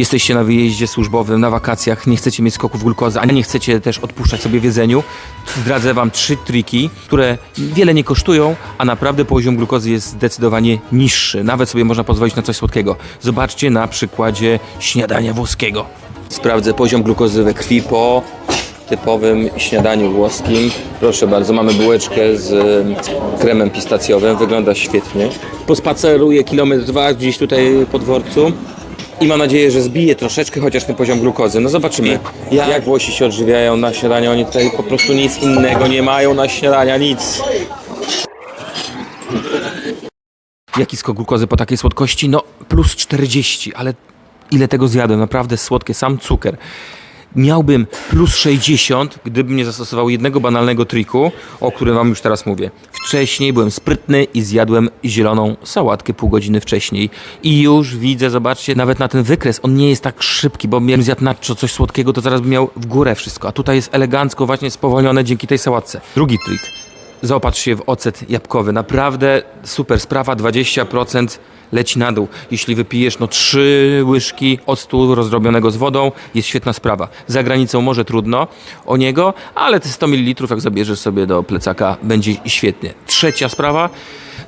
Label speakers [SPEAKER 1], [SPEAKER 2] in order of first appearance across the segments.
[SPEAKER 1] jesteście na wyjeździe służbowym, na wakacjach, nie chcecie mieć skoków glukozy, a nie chcecie też odpuszczać sobie w jedzeniu, zdradzę Wam trzy triki, które wiele nie kosztują, a naprawdę poziom glukozy jest zdecydowanie niższy. Nawet sobie można pozwolić na coś słodkiego. Zobaczcie na przykładzie śniadania włoskiego. Sprawdzę poziom glukozy we krwi po typowym śniadaniu włoskim. Proszę bardzo, mamy bułeczkę z kremem pistacjowym, wygląda świetnie. Pospaceruję kilometr dwa gdzieś tutaj po dworcu i mam nadzieję, że zbije troszeczkę chociaż ten poziom glukozy. No zobaczymy, jak Włosi się odżywiają na śniadanie. Oni tutaj po prostu nic innego nie mają na śniadania, nic. Jaki skok glukozy po takiej słodkości? No plus 40, ale ile tego zjadłem? Naprawdę słodkie, sam cukier. Miałbym plus 60, gdybym nie zastosował jednego banalnego triku, o którym wam już teraz mówię. Wcześniej byłem sprytny i zjadłem zieloną sałatkę pół godziny wcześniej. I już widzę, zobaczcie, nawet na ten wykres, on nie jest tak szybki, bo miałem zjadł nacho coś słodkiego, to zaraz bym miał w górę wszystko. A tutaj jest elegancko właśnie spowolnione dzięki tej sałatce. Drugi trik. Zaopatrz się w ocet jabłkowy. Naprawdę super sprawa, 20% leci na dół. Jeśli wypijesz no trzy łyżki octu rozdrobionego z wodą, jest świetna sprawa. Za granicą może trudno o niego, ale te 100 ml jak zabierzesz sobie do plecaka, będzie świetnie. Trzecia sprawa,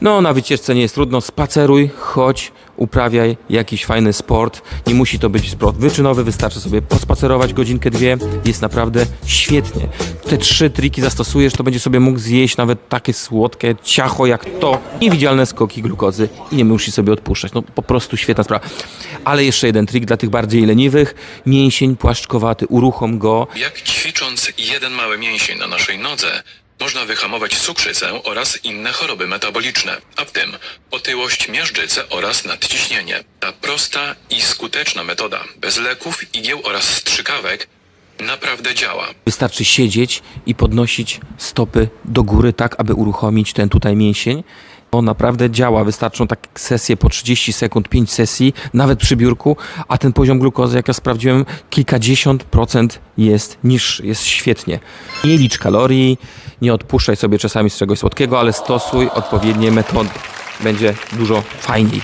[SPEAKER 1] no na wycieczce nie jest trudno, spaceruj, chodź, uprawiaj jakiś fajny sport. Nie musi to być sport wyczynowy, wystarczy sobie pospacerować godzinkę, dwie. Jest naprawdę świetnie. Te trzy triki zastosujesz, to będzie sobie mógł zjeść nawet takie słodkie ciacho jak to. Niewidzialne skoki glukozy i nie musisz sobie odpuszczać. No po prostu świetna sprawa. Ale jeszcze jeden trik dla tych bardziej leniwych. Mięsień płaszczkowaty, uruchom go.
[SPEAKER 2] Jak ćwicząc jeden mały mięsień na naszej nodze, można wyhamować cukrzycę oraz inne choroby metaboliczne, a w tym otyłość, miażdżycę oraz nadciśnienie. Ta prosta i skuteczna metoda, bez leków, igieł oraz strzykawek, naprawdę działa.
[SPEAKER 1] Wystarczy siedzieć i podnosić stopy do góry, tak aby uruchomić ten tutaj mięsień. On naprawdę działa. Wystarczą tak sesje po 30 sekund, 5 sesji, nawet przy biurku, a ten poziom glukozy, jak ja sprawdziłem, kilkadziesiąt procent jest niższy. Jest świetnie. Nie licz kalorii, nie odpuszczaj sobie czasami z czegoś słodkiego, ale stosuj odpowiednie metody. Będzie dużo fajniej.